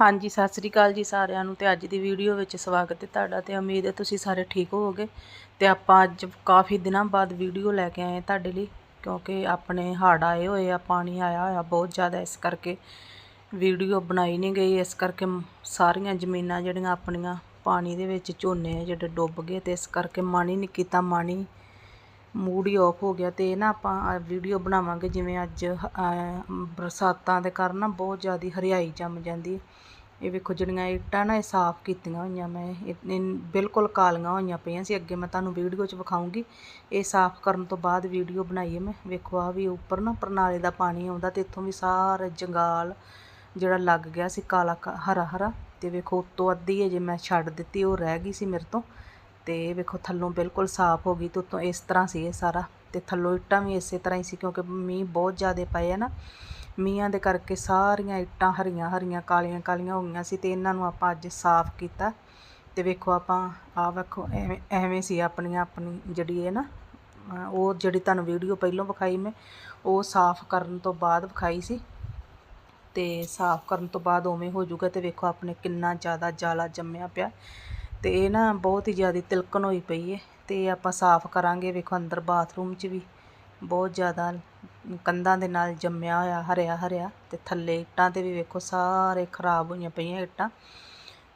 ਹਾਂਜੀ, ਸਤਿ ਸ੍ਰੀ ਅਕਾਲ ਜੀ ਸਾਰਿਆਂ ਨੂੰ ਤੇ ਅੱਜ ਦੀ ਵੀਡੀਓ ਵਿੱਚ ਸਵਾਗਤ ਹੈ ਤੁਹਾਡਾ ਤੇ ਉਮੀਦ ਹੈ ਤੁਸੀਂ ਸਾਰੇ ਠੀਕ ਹੋਵੋਗੇ। ਤੇ ਆਪਾਂ ਅੱਜ ਕਾਫੀ ਦਿਨਾਂ ਬਾਅਦ ਵੀਡੀਓ ਲੈ ਕੇ ਆਏ ਤੁਹਾਡੇ ਲਈ, ਕਿਉਂਕਿ ਆਪਣੇ ਹੜ੍ਹ ਆਏ ਹੋਏ ਆ, ਪਾਣੀ ਆਇਆ ਹੋਇਆ ਬਹੁਤ ਜ਼ਿਆਦਾ, ਇਸ ਕਰਕੇ ਵੀਡੀਓ ਬਣਾਈ ਨਹੀਂ ਗਈ। ਇਸ ਕਰਕੇ ਸਾਰੀਆਂ ਜ਼ਮੀਨਾਂ ਜਿਹੜੀਆਂ ਆਪਣੀਆਂ ਪਾਣੀ ਦੇ ਵਿੱਚ ਝੋਨੇ ਜਿਹੜੇ ਡੁੱਬ ਗਏ ਤੇ ਇਸ ਕਰਕੇ ਮਨ ਹੀ ਨਹੀਂ ਕੀਤਾ ਮਨ ਹੀ ਮੂਡ ਹੀ ਆਫ ਹੋ ਗਿਆ ਤੇ ਇਹ ਨਾ ਆਪਾਂ ਵੀਡੀਓ ਬਣਾਵਾਂਗੇ, ਜਿਵੇਂ ਅੱਜ ਬਰਸਾਤਾਂ ਦੇ ਕਾਰਨ ਨਾ ਬਹੁਤ ਜ਼ਿਆਦਾ ਹਰਿਆਈ ਜੰਮ ਜਾਂਦੀ ਇਹ ਵੇਖੋ ਜਿਹੜੀਆਂ ਇੱਟਾਂ ਨਾ ਇਹ ਸਾਫ਼ ਕੀਤੀਆਂ ਹੋਈਆਂ, ਮੈਂ ਇਹ ਬਿਲਕੁਲ ਕਾਲੀਆਂ ਹੋਈਆਂ ਪਈਆਂ ਸੀ। ਅੱਗੇ ਮੈਂ ਤੁਹਾਨੂੰ ਵੀਡੀਓ 'ਚ ਵਿਖਾਉਂਗੀ। ਇਹ ਸਾਫ਼ ਕਰਨ ਤੋਂ ਬਾਅਦ ਵੀਡੀਓ ਬਣਾਈਏ ਮੈਂ। ਵੇਖੋ ਆ ਵੀ ਉੱਪਰ ਨਾ ਪ੍ਰਣਾਲੇ ਦਾ ਪਾਣੀ ਆਉਂਦਾ ਤੇ ਇੱਥੋਂ ਵੀ ਸਾਰਾ ਜੰਗਾਲ ਜਿਹੜਾ ਲੱਗ ਗਿਆ ਸੀ ਕਾਲਾ ਕਾ- ਹਰਾ ਹਰਾ ਤੇ ਵੇਖੋ ਉੱਤੋਂ ਅੱਧੀ ਜੇ ਮੈਂ ਛੱਡ ਦਿੱਤੀ, ਉਹ ਰਹਿ ਗਈ ਸੀ ਮੇਰੇ ਤੋਂ। ਤੇ ਵੇਖੋ ਥੱਲੋਂ ਬਿਲਕੁਲ ਸਾਫ਼ ਹੋ ਗਈ ਤੇ ਉੱਤੋਂ ਇਸ ਤਰ੍ਹਾਂ ਸੀ ਇਹ ਸਾਰਾ ਤੇ ਥੱਲੋਂ ਇੱਟਾਂ ਵੀ ਇਸੇ ਤਰ੍ਹਾਂ ਹੀ ਸੀ ਕਿਉਂਕਿ ਮੀਂਹ ਬਹੁਤ ਜ਼ਿਆਦਾ ਪਏ ਆ ਨਾ। ਮੀਂਹਾਂ ਦੇ ਕਰਕੇ ਸਾਰੀਆਂ ਇੱਟਾਂ ਹਰੀਆਂ ਹਰੀਆਂ ਕਾਲੀਆਂ ਕਾਲੀਆਂ ਹੋ ਗਈਆਂ ਸੀ ਤੇ ਇਹਨਾਂ ਨੂੰ ਆਪਾਂ ਅੱਜ ਸਾਫ਼ ਕੀਤਾ। ਤੇ ਵੇਖੋ ਆਪਾਂ ਆ ਵੇਖੋ ਐਵੇਂ ਐਵੇਂ ਸੀ ਆਪਣੀਆਂ ਆਪਣੀ ਜਿਹੜੀ ਹੈ ਨਾ ਉਹ ਜਿਹੜੀ ਤੁਹਾਨੂੰ ਵੀਡੀਓ ਪਹਿਲਾਂ ਵਿਖਾਈ ਮੈਂ, ਉਹ ਸਾਫ਼ ਕਰਨ ਤੋਂ ਬਾਅਦ ਵਿਖਾਈ ਸੀ। ਤੇ ਸਾਫ਼ ਕਰਨ ਤੋਂ ਬਾਅਦ ਉਵੇਂ ਹੋ ਜਾਊਗਾ ਤੇ ਵੇਖੋ ਆਪਣੇ ਕਿੰਨਾ ਜ਼ਿਆਦਾ ਜਾਲਾ ਜੰਮਿਆ ਪਿਆ। ਤੇ ਇਹ ਨਾ ਬਹੁਤ ਹੀ ਜ਼ਿਆਦਾ ਤਿਲਕਣ ਹੋਈ ਪਈ ਹੈ ਤੇ ਆਪਾਂ ਸਾਫ਼ ਕਰਾਂਗੇ, ਵੇਖੋ ਅੰਦਰ ਬਾਥਰੂਮ 'ਚ ਵੀ ਬਹੁਤ ਜ਼ਿਆਦਾ ਕੰਧਾਂ ਦੇ ਨਾਲ ਜੰਮਿਆ ਹੋਇਆ, ਹਰਿਆ ਹਰਿਆ ਤੇ ਥੱਲੇ ਇੱਟਾਂ ਤੇ ਵੀ ਵੇਖੋ ਸਾਰੇ ਖਰਾਬ ਹੋਈਆਂ ਪਈਆਂ ਇੱਟਾਂ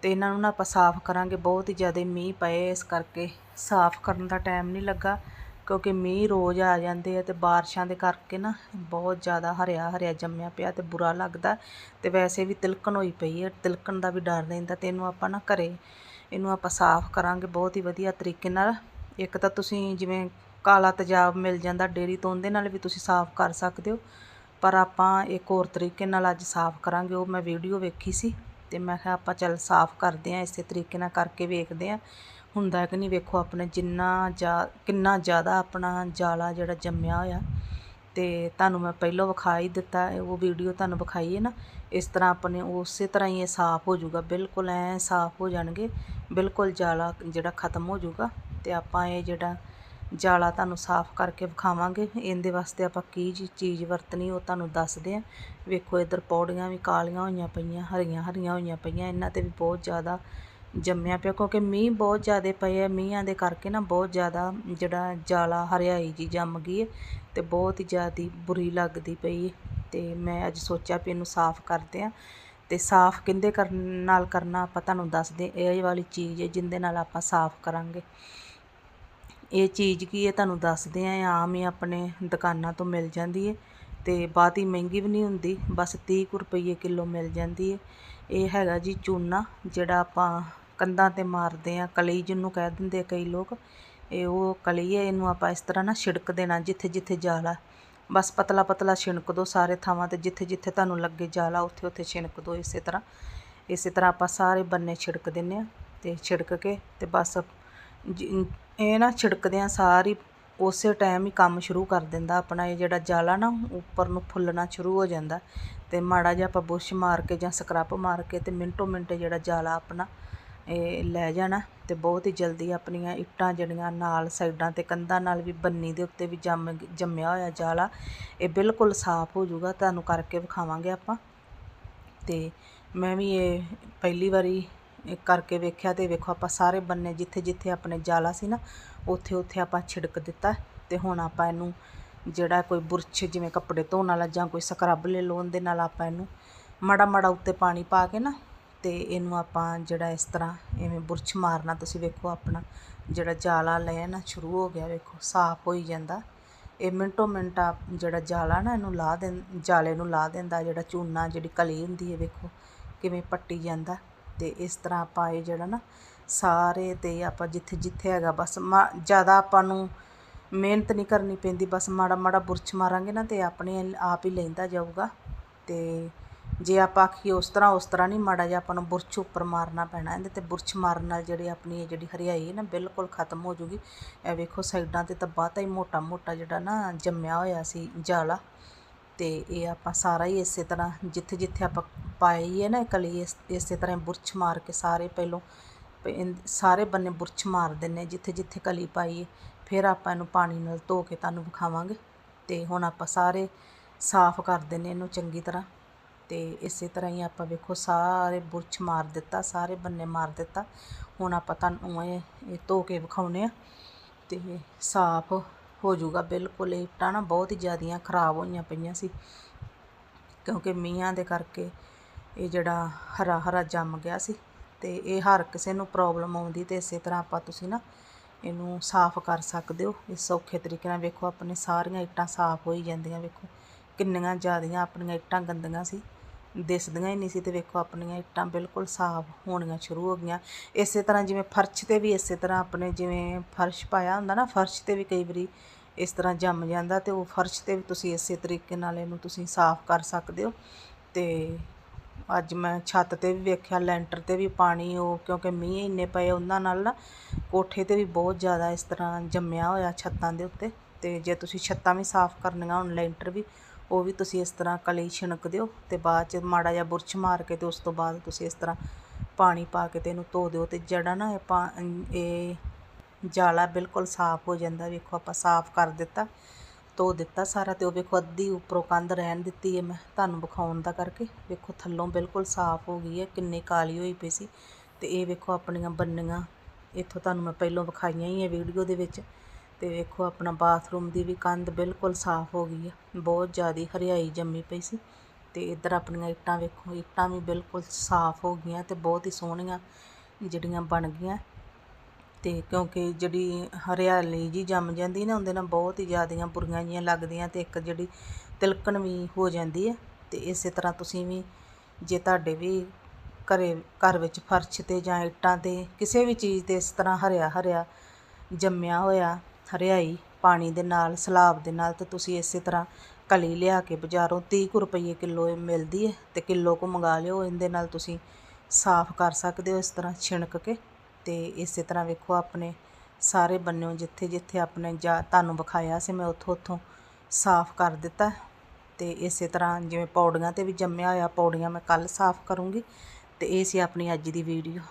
ਤੇ ਇਹਨਾਂ ਨੂੰ ਨਾ ਆਪਾਂ ਸਾਫ਼ ਕਰਾਂਗੇ, ਬਹੁਤ ਹੀ ਜ਼ਿਆਦਾ ਮੀਂਹ ਪਏ ਇਸ ਕਰਕੇ ਸਾਫ਼ ਕਰਨ ਦਾ ਟਾਈਮ ਨਹੀਂ ਲੱਗਾ ਕਿਉਂਕਿ ਮੀਂਹ ਰੋਜ਼ ਆ ਜਾਂਦੇ ਆ ਤੇ ਬਾਰਿਸ਼ਾਂ ਦੇ ਕਰਕੇ ਨਾ ਬਹੁਤ ਜ਼ਿਆਦਾ ਹਰਿਆ ਹਰਿਆ ਜੰਮਿਆ ਪਿਆ ਤੇ ਬੁਰਾ ਲੱਗਦਾ ਤੇ ਵੈਸੇ ਵੀ ਤਿਲਕਣ ਹੋਈ ਪਈ ਹੈ ਤਿਲਕਣ ਦਾ ਵੀ ਡਰ ਰਹਿੰਦਾ ਤੇ ਇਹਨੂੰ ਆਪਾਂ ਨਾ ਘਰੇ ਇਹਨੂੰ ਆਪਾਂ ਸਾਫ਼ ਕਰਾਂਗੇ ਬਹੁਤ ਹੀ ਵਧੀਆ ਤਰੀਕੇ ਨਾਲ। ਇੱਕ ਤਾਂ ਤੁਸੀਂ ਜਿਵੇਂ ਕਾਲਾ ਤੇਜ਼ਾਬ ਮਿਲ ਜਾਂਦਾ ਡੇਰੀ ਤੋਂ, ਉਹਦੇ ਨਾਲ ਵੀ ਤੁਸੀਂ ਸਾਫ਼ ਕਰ ਸਕਦੇ ਹੋ। ਪਰ ਆਪਾਂ ਇੱਕ ਹੋਰ ਤਰੀਕੇ ਨਾਲ ਅੱਜ ਸਾਫ਼ ਕਰਾਂਗੇ, ਉਹ ਮੈਂ ਵੀਡੀਓ ਵੇਖੀ ਸੀ ਤੇ ਮੈਂ ਕਿਹਾ ਆਪਾਂ ਚੱਲ ਸਾਫ਼ ਕਰਦੇ ਆਂ ਇਸੇ ਤਰੀਕੇ ਨਾਲ ਕਰਕੇ ਵੇਖਦੇ ਆਂ ਹੁੰਦਾ ਕਿ ਨਹੀਂ, ਵੇਖੋ ਆਪਣੇ ਜਿੰਨਾ ਜਾ, ਕਿੰਨਾ ਜ਼ਿਆਦਾ ਆਪਣਾ ਜਾਲਾ ਜਿਹੜਾ ਜੰਮਿਆ ਹੋਇਆ। ਤੇ ਤੁਹਾਨੂੰ ਮੈਂ ਪਹਿਲਾਂ ਵਿਖਾ ਹੀ ਦਿੱਤਾ, ਉਹ ਵੀਡੀਓ ਤੁਹਾਨੂੰ ਵਿਖਾਈ ਹੈ ਨਾ। ਇਸ ਤਰ੍ਹਾਂ ਆਪਣੇ ਉਸੇ ਤਰ੍ਹਾਂ ਹੀ ਇਹ ਸਾਫ਼ ਹੋ ਜਾਊਗਾ। ਬਿਲਕੁਲ ਐ ਸਾਫ਼ ਹੋ ਜਾਣਗੇ। ਬਿਲਕੁਲ ਜਾਲਾ ਜਿਹੜਾ ਖਤਮ ਹੋ ਜਾਊਗਾ ਤੇ ਆਪਾਂ ਇਹ ਜਿਹੜਾ ਜਾਲਾ ਤੁਹਾਨੂੰ ਸਾਫ਼ ਕਰਕੇ ਵਿਖਾਵਾਂਗੇ। ਇਹਦੇ ਵਾਸਤੇ ਆਪਾਂ ਕੀ ਜੀ ਚੀਜ਼ ਵਰਤਣੀ ਉਹ ਤੁਹਾਨੂੰ ਦੱਸਦੇ ਆ। ਵੇਖੋ ਇੱਧਰ ਪੌੜੀਆਂ ਵੀ ਕਾਲੀਆਂ ਹੋਈਆਂ ਪਈਆਂ, ਹਰੀਆਂ ਹਰੀਆਂ ਹੋਈਆਂ ਪਈਆਂ, ਇਹਨਾਂ ਤੇ ਵੀ ਬਹੁਤ ਜ਼ਿਆਦਾ ਜੰਮਿਆ ਪਿਆ ਕਿਉਂਕਿ ਮੀਂਹ ਬਹੁਤ ਜ਼ਿਆਦਾ ਪਏ ਆ। ਮੀਂਹਾਂ ਦੇ ਕਰਕੇ ਨਾ ਬਹੁਤ ਜ਼ਿਆਦਾ ਜਿਹੜਾ ਜਾਲਾ ਹਰਿਆਈ ਜੀ ਜੰਮ ਗਈ ਹੈ ਤੇ ਬਹੁਤ ਹੀ ਜ਼ਿਆਦਾ ਬੁਰੀ ਲੱਗਦੀ ਪਈ ਹੈ ਤੇ ਮੈਂ ਅੱਜ ਸੋਚਿਆ ਵੀ ਇਹਨੂੰ ਸਾਫ਼ ਕਰਦੇ ਆ ਤੇ ਸਾਫ਼ ਕਿੰਦੇ ਕਰਨ ਨਾਲ ਕਰਨਾ ਆਪਾਂ ਤੁਹਾਨੂੰ ਦੱਸਦੇ ਇਹ ਵਾਲੀ ਚੀਜ਼ ਹੈ ਜਿੰਦੇ ਨਾਲ ਆਪਾਂ ਸਾਫ਼ ਕਰਾਂਗੇ। ਇਹ ਚੀਜ਼ ਕੀ ਹੈ ਤੁਹਾਨੂੰ ਦੱਸਦੇ ਆ ਆਮ ਹੀ ਆਪਣੇ ਦੁਕਾਨਾਂ ਤੋਂ ਮਿਲ ਜਾਂਦੀ ਹੈ ਤੇ ਬਹੁਤੀ ਮਹਿੰਗੀ ਵੀ ਨਹੀਂ ਹੁੰਦੀ, ਬਸ 30 ਕੁ ਰੁਪਏ ਕਿਲੋ ਮਿਲ ਜਾਂਦੀ ਹੈ। ਇਹ ਹੈਗਾ ਜੀ ਚੂਨਾ, ਜਿਹੜਾ ਆਪਾਂ ਕੰਧਾਂ ਤੇ ਮਾਰਦੇ ਆ ਕਲੀ ਜਿਹਨੂੰ ਕਹਿ ਦਿੰਦੇ ਕਈ ਲੋਕ। ਇਹ ਉਹ ਕਲੀ ਹੈ, ਇਹਨੂੰ ਆਪਾਂ ਇਸ ਤਰ੍ਹਾਂ ਨਾ ਛਿੜਕ ਦੇਣਾ ਜਿੱਥੇ ਜਿੱਥੇ ਜਾਲਾ ਬਸ ਪਤਲਾ ਪਤਲਾ ਛਿਣਕ ਦਿਓ ਸਾਰੇ ਥਾਵਾਂ ਤੇ, ਜਿੱਥੇ ਜਿੱਥੇ ਤੁਹਾਨੂੰ ਲੱਗੇ ਜਾਲਾ ਉੱਥੇ ਉੱਥੇ ਛਿਣਕ ਦਿਓ ਇਸੇ ਤਰ੍ਹਾਂ। ਇਸੇ ਤਰ੍ਹਾਂ ਆਪਾਂ ਸਾਰੇ ਬੰਨੇ ਛਿੜਕ ਦਿੰਨੇ ਆ ਤੇ ਛਿੜਕ ਕੇ ਤੇ ਬਸ ਜ- ਇਹ ਨਾ ਛਿੜਕਦਿਆਂ ਸਾਰੀ, ਉਸੇ ਟਾਈਮ ਹੀ ਕੰਮ ਸ਼ੁਰੂ ਕਰ ਦਿੰਦਾ ਆਪਣਾ। ਇਹ ਜਿਹੜਾ ਜਾਲਾ ਨਾ, ਉੱਪਰ ਨੂੰ ਫੁੱਲਣਾ ਸ਼ੁਰੂ ਹੋ ਜਾਂਦਾ ਤੇ ਮਾੜਾ ਜਿਹਾ ਆਪਾਂ ਬੁਰਸ਼ ਮਾਰ ਕੇ ਜਾਂ ਸਕਰੱਬ ਮਾਰ ਕੇ ਤੇ ਮਿੰਟੋ ਮਿੰਟ ਜਿਹੜਾ ਜਾਲਾ ਆਪਣਾ ਇਹ ਲੈ ਜਾਣਾ ਤੇ ਬਹੁਤ ਹੀ ਜਲਦੀ ਆਪਣੀਆਂ ਇੱਟਾਂ ਜਿਹੜੀਆਂ ਨਾਲ ਸਾਈਡਾਂ ਤੇ ਕੰਧਾਂ ਨਾਲ ਵੀ ਬੰਨੀ ਦੇ ਉੱਤੇ ਵੀ ਜੰਮ ਜੰਮਿਆ ਹੋਇਆ ਜਾਲਾ, ਇਹ ਬਿਲਕੁਲ ਸਾਫ਼ ਹੋ ਜਾਊਗਾ, ਤੁਹਾਨੂੰ ਕਰਕੇ ਵਿਖਾਵਾਂਗੇ ਆਪਾਂ। ਤੇ ਮੈਂ ਵੀ ਇਹ ਪਹਿਲੀ ਵਾਰੀ ਕਰਕੇ ਵੇਖਿਆ ਤੇ ਵੇਖੋ ਆਪਾਂ ਸਾਰੇ ਬੰਨੇ ਜਿੱਥੇ ਜਿੱਥੇ ਆਪਣੇ ਜਾਲਾ ਸੀ ਨਾ, ਉੱਥੇ ਉੱਥੇ ਆਪਾਂ ਛਿੜਕ ਦਿੱਤਾ। ਤੇ ਹੁਣ ਆਪਾਂ ਇਹਨੂੰ ਜਿਹੜਾ ਕੋਈ ਬੁਰਸ਼ ਜਿਵੇਂ ਕੱਪੜੇ ਧੋਣ ਵਾਲਾ ਜਾਂ ਕੋਈ ਸਕਰਬ ਲੈ ਲਓ ਉਹਦੇ ਨਾਲ ਆਪਾਂ ਇਹਨੂੰ ਮਾੜਾ ਮਾੜਾ ਉੱਤੇ ਪਾਣੀ ਪਾ ਕੇ ਨਾ ਅਤੇ ਇਹਨੂੰ ਆਪਾਂ ਜਿਹੜਾ ਇਸ ਤਰ੍ਹਾਂ ਇਵੇਂ ਬੁਰਸ਼ ਮਾਰਨਾ, ਤੁਸੀਂ ਵੇਖੋ ਆਪਣਾ ਜਿਹੜਾ ਜਾਲਾ ਲੈਣਾ ਸ਼ੁਰੂ ਹੋ ਗਿਆ, ਵੇਖੋ, ਸਾਫ਼ ਹੋਈ ਜਾਂਦਾ। ਇਹ ਮਿੰਟੋ ਮਿੰਟ ਆ ਜਿਹੜਾ ਜਾਲਾ ਨਾ ਇਹਨੂੰ ਲਾ ਦੇ ਜਾਲੇ ਨੂੰ ਲਾ ਦਿੰਦਾ, ਜਿਹੜਾ ਚੂਨਾ, ਜਿਹੜੀ ਕਲੀ ਹੁੰਦੀ ਹੈ, ਵੇਖੋ ਕਿਵੇਂ ਪੱਟੀ ਜਾਂਦਾ। ਅਤੇ ਇਸ ਤਰ੍ਹਾਂ ਆਪਾਂ ਇਹ ਜਿਹੜਾ ਨਾ ਸਾਰੇ ਤੇ ਆਪਾਂ ਜਿੱਥੇ ਜਿੱਥੇ ਹੈਗਾ, ਬਸ ਮਾ- ਜ਼ਿਆਦਾ ਆਪਾਂ ਨੂੰ ਮਿਹਨਤ ਨਹੀਂ ਕਰਨੀ ਪੈਂਦੀ, ਬਸ ਮਾੜਾ ਮਾੜਾ ਬੁਰਸ਼ ਮਾਰਾਂਗੇ ਨਾ ਤੇ ਆਪਣੇ ਆਪ ਹੀ ਲੈਂਦਾ ਜਾਊਗਾ। ਤੇ ਜੇ ਆਪਾਂ ਆਖੀਏ ਉਸ ਤਰ੍ਹਾਂ ਉਸ ਤਰ੍ਹਾਂ ਨਹੀਂ, ਮਾੜਾ ਜਿਹਾ ਆਪਾਂ ਨੂੰ ਬੁਰਛ ਉੱਪਰ ਮਾਰਨਾ ਪੈਣਾ। ਇਹਦੇ ਤੇ ਬੁਰਛ ਮਾਰਨ ਨਾਲ ਜਿਹੜੀ ਆਪਣੀ ਇਹ ਜਿਹੜੀ ਹਰਿਆਈ ਹੈ ਨਾ, ਬਿਲਕੁਲ ਖਤਮ ਹੋ ਜੂਗੀ। ਇਹ ਵੇਖੋ, ਸਾਈਡਾਂ ਤੇ ਤਾਂ ਬਹੁਤਾ ਹੀ ਮੋਟਾ ਮੋਟਾ ਜਿਹੜਾ ਨਾ ਜੰਮਿਆ ਹੋਇਆ ਸੀ ਜਾਲਾ। ਤੇ ਇਹ ਆਪਾਂ ਸਾਰਾ ਹੀ ਇਸੇ ਤਰ੍ਹਾਂ ਜਿੱਥੇ ਜਿੱਥੇ ਆਪਾਂ ਪਾਈ ਹੈ ਨਾ ਕਲੀ ਇਸ, ਇਸੇ ਤਰ੍ਹਾਂ ਬੁਰਛ ਮਾਰ ਕੇ ਸਾਰੇ ਪਹਿਲੋਂ ਸਾਰੇ ਬੰਨੇ ਬੁਰਛ ਮਾਰ ਦਿੰਨੇ ਜਿੱਥੇ ਜਿੱਥੇ ਕਲੀ ਪਾਈ ਫਿਰ ਆਪਾਂ ਇਹਨੂੰ ਪਾਣੀ ਨਾਲ ਧੋ ਕੇ ਤੁਹਾਨੂੰ ਵਿਖਾਵਾਂਗੇ। ਤੇ ਹੁਣ ਆਪਾਂ ਸਾਰੇ ਸਾਫ਼ ਕਰ ਦਿੰਨੇ ਇਹਨੂੰ ਚੰਗੀ ਤਰ੍ਹਾਂ। ਅਤੇ ਇਸੇ ਤਰ੍ਹਾਂ ਹੀ ਆਪਾਂ ਵੇਖੋ ਸਾਰੇ ਬੁਰਸ਼ ਮਾਰ ਦਿੱਤਾ, ਸਾਰੇ ਬੰਨੇ ਮਾਰ ਦਿੱਤਾ। ਹੁਣ ਆਪਾਂ ਤੁਹਾਨੂੰ ਇਹ ਇਹ ਧੋ ਕੇ ਵਿਖਾਉਨੇ ਆ ਤੇ ਸਾਫ਼ ਹੋ ਜਾਊਗਾ ਬਿਲਕੁਲ। ਇਹ ਇੱਟਾਂ ਨਾ ਬਹੁਤ ਹੀ ਜ਼ਿਆਦੀਆਂ ਖਰਾਬ ਹੋਈਆਂ ਪਈਆਂ ਸੀ ਕਿਉਂਕਿ ਮੀਂਹਾਂ ਦੇ ਕਰਕੇ ਇਹ ਜਿਹੜਾ ਹਰਾ ਹਰਾ ਜੰਮ ਗਿਆ ਸੀ ਤੇ ਇਹ ਹਰ ਕਿਸੇ ਨੂੰ ਪ੍ਰੋਬਲਮ ਆਉਂਦੀ ਤੇ ਇਸੇ ਤਰ੍ਹਾਂ ਆਪਾਂ ਤੁਸੀਂ ਨਾ ਇਹਨੂੰ ਸਾਫ਼ ਕਰ ਸਕਦੇ ਹੋ। ਇਸ ਸੌਖੇ ਤਰੀਕੇ ਨਾਲ ਵੇਖੋ ਆਪਣੇ ਸਾਰੀਆਂ ਇੱਟਾਂ ਸਾਫ਼ ਹੋਈ ਜਾਂਦੀਆਂ ਵੇਖੋ। ਕਿੰਨੀਆਂ ਜ਼ਿਆਦੀਆਂ ਆਪਣੀਆਂ ਇੱਟਾਂ ਗੰਦੀਆਂ ਸੀ, ਦਿਸਦੀਆਂ ਹੀ ਨਹੀਂ ਸੀ ਤੇ ਵੇਖੋ ਆਪਣੀਆਂ ਇੱਟਾਂ ਬਿਲਕੁਲ ਸਾਫ਼ ਹੋਣੀਆਂ ਸ਼ੁਰੂ ਹੋ ਗਈਆਂ। ਇਸੇ ਤਰ੍ਹਾਂ ਜਿਵੇਂ ਫਰਸ਼ ਤੇ ਵੀ ਇਸੇ ਤਰ੍ਹਾਂ ਆਪਣੇ ਜਿਵੇਂ ਫਰਸ਼ ਪਾਇਆ ਹੁੰਦਾ ਨਾ, ਫਰਸ਼ ਤੇ ਵੀ ਕਈ ਵਾਰੀ ਇਸ ਤਰ੍ਹਾਂ ਜੰਮ ਜਾਂਦਾ ਤੇ ਉਹ ਫਰਸ਼ ਤੇ ਵੀ ਤੁਸੀਂ ਇਸੇ ਤਰੀਕੇ ਨਾਲ ਇਹਨੂੰ ਤੁਸੀਂ ਸਾਫ਼ ਕਰ ਸਕਦੇ ਹੋ। ਤੇ ਅੱਜ ਮੈਂ ਛੱਤ ਤੇ ਵੀ ਵੇਖਿਆ, ਲੈਂਟਰ ਤੇ ਵੀ ਪਾਣੀ, ਉਹ ਕਿਉਂਕਿ ਮੀਂਹ ਇੰਨੇ ਪਏ ਉਹਨਾਂ ਨਾਲ ਨਾ, ਕੋਠੇ ਤੇ ਵੀ ਬਹੁਤ ਜ਼ਿਆਦਾ ਇਸ ਤਰ੍ਹਾਂ ਜੰਮਿਆ ਹੋਇਆ ਛੱਤਾਂ ਦੇ ਉੱਤੇ। ਤੇ ਜੇ ਤੁਸੀਂ ਛੱਤਾਂ ਵੀ ਸਾਫ਼ ਕਰਨੀਆਂ, ਹੁਣ ਲੈਂਟਰ ਵੀ ਉਹ ਵੀ ਤੁਸੀਂ ਇਸ ਤਰ੍ਹਾਂ ਕਲੀ ਛਿਣਕ ਦਿਓ ਤੇ ਬਾਅਦ ਚ ਮਾੜਾ ਜਿਹਾ ਬੁਰਸ਼ ਮਾਰ ਕੇ ਤੇ ਉਸ ਤੋਂ ਬਾਅਦ ਤੁਸੀਂ ਇਸ ਤਰ੍ਹਾਂ ਪਾਣੀ ਪਾ ਕੇ ਤੇ ਇਹਨੂੰ ਧੋ ਦਿਓ ਤੇ ਜਿਹੜਾ ਨਾ ਇਹ ਪਾ ਇਹ ਜਾਲਾ ਬਿਲਕੁਲ ਸਾਫ਼ ਹੋ ਜਾਂਦਾ, ਵੇਖੋ ਆਪਾਂ ਸਾਫ਼ ਕਰ ਦਿੱਤਾ, ਧੋ ਦਿੱਤਾ ਸਾਰਾ ਤੇ ਉਹ ਵੇਖੋ ਅੱਧੀ ਉੱਪਰੋਂ ਕੰਧ ਰਹਿਣ ਦਿੱਤੀ ਹੈ ਮੈਂ ਤੁਹਾਨੂੰ ਵਿਖਾਉਣ ਦਾ ਕਰਕੇ, ਵੇਖੋ ਥੱਲੋਂ ਬਿਲਕੁਲ ਸਾਫ਼ ਹੋ ਗਈ ਹੈ, ਕਿੰਨੀ ਕਾਲੀ ਹੋਈ ਪਈ ਸੀ ਤੇ ਇਹ ਵੇਖੋ ਆਪਣੀਆਂ ਬੰਨੀਆਂ, ਇੱਥੋਂ ਤੁਹਾਨੂੰ ਮੈਂ ਪਹਿਲਾਂ ਵਿਖਾਈਆਂ ਹੀ ਹੈ ਵੀਡੀਓ ਦੇ ਵਿੱਚ। ਤੇ ਵੇਖੋ ਆਪਣਾ ਬਾਥਰੂਮ ਦੀ ਵੀ ਕੰਧ ਬਿਲਕੁਲ ਸਾਫ਼ ਹੋ ਗਈ ਆ। ਬਹੁਤ ਜ਼ਿਆਦਾ ਹਰਿਆਈ ਜੰਮੀ ਪਈ ਸੀ ਤੇ ਇੱਧਰ ਆਪਣੀਆਂ ਇੱਟਾਂ ਵੇਖੋ, ਇੱਟਾਂ ਵੀ ਬਿਲਕੁਲ ਸਾਫ਼ ਹੋ ਗਈਆਂ ਤੇ ਬਹੁਤ ਹੀ ਸੋਹਣੀਆਂ ਜਿਹੜੀਆਂ ਬਣ ਗਈਆਂ। ਤੇ ਕਿਉਂਕਿ ਜਿਹੜੀ ਹਰਿਆਲੀ ਜੀ ਜੰਮ ਜਾਂਦੀ ਨਾ, ਉਹਦੇ ਨਾਲ ਬਹੁਤ ਹੀ ਜ਼ਿਆਦੀਆਂ ਬੁਰੀਆਂ ਜੀਆਂ ਲੱਗਦੀਆਂ ਤੇ ਇੱਕ ਜਿਹੜੀ ਤਿਲਕਣ ਵੀ ਹੋ ਜਾਂਦੀ ਹੈ ਤੇ ਇਸੇ ਤਰ੍ਹਾਂ ਤੁਸੀਂ ਵੀ ਜੇ ਤੁਹਾਡੇ ਵੀ ਘਰੇ, ਘਰ ਵਿੱਚ ਫਰਸ਼ ਤੇ ਜਾਂ ਇੱਟਾਂ ਤੇ ਕਿਸੇ ਵੀ ਚੀਜ਼ ਤੇ ਇਸ ਤਰ੍ਹਾਂ ਹਰਿਆ ਹਰਿਆ ਜੰਮਿਆ ਹੋਇਆ ਹਰਿਆਈ ਪਾਣੀ ਦੇ ਨਾਲ, ਸਲਾਬ ਦੇ ਨਾਲ ਤੇ ਤੁਸੀਂ ਇਸੇ ਤਰ੍ਹਾਂ ਕਲੀ ਲਿਆ ਕੇ ਬਜ਼ਾਰੋਂ ਤੀਹ ਕੁ ਰੁਪਈਏ ਕਿਲੋ ਇਹ ਮਿਲਦੀ ਹੈ ਅਤੇ ਕਿਲੋ ਕੁ ਮੰਗਾ ਲਿਓ, ਇਹਦੇ ਨਾਲ ਤੁਸੀਂ ਸਾਫ਼ ਕਰ ਸਕਦੇ ਹੋ ਇਸ ਤਰ੍ਹਾਂ ਛਿਣਕ ਕੇ ਅਤੇ ਇਸੇ ਤਰ੍ਹਾਂ ਵੇਖੋ ਆਪਣੇ ਸਾਰੇ ਬੰਨਿਓ ਜਿੱਥੇ ਜਿੱਥੇ ਆਪਣੇ ਜਾ ਤੁਹਾਨੂੰ ਵਿਖਾਇਆ ਸੀ ਮੈਂ ਉੱਥੋਂ ਉੱਥੋਂ ਸਾਫ਼ ਕਰ ਦਿੱਤਾ ਅਤੇ ਇਸੇ ਤਰ੍ਹਾਂ ਜਿਵੇਂ ਪੌੜੀਆਂ ਤੇ ਵੀ ਜੰਮਿਆ ਹੋਇਆ ਪੌੜੀਆਂ ਮੈਂ ਕੱਲ੍ਹ ਸਾਫ਼ ਕਰੂੰਗੀ ਅਤੇ ਇਹ ਸੀ ਆਪਣੀ ਅੱਜ ਦੀ ਵੀਡੀਓ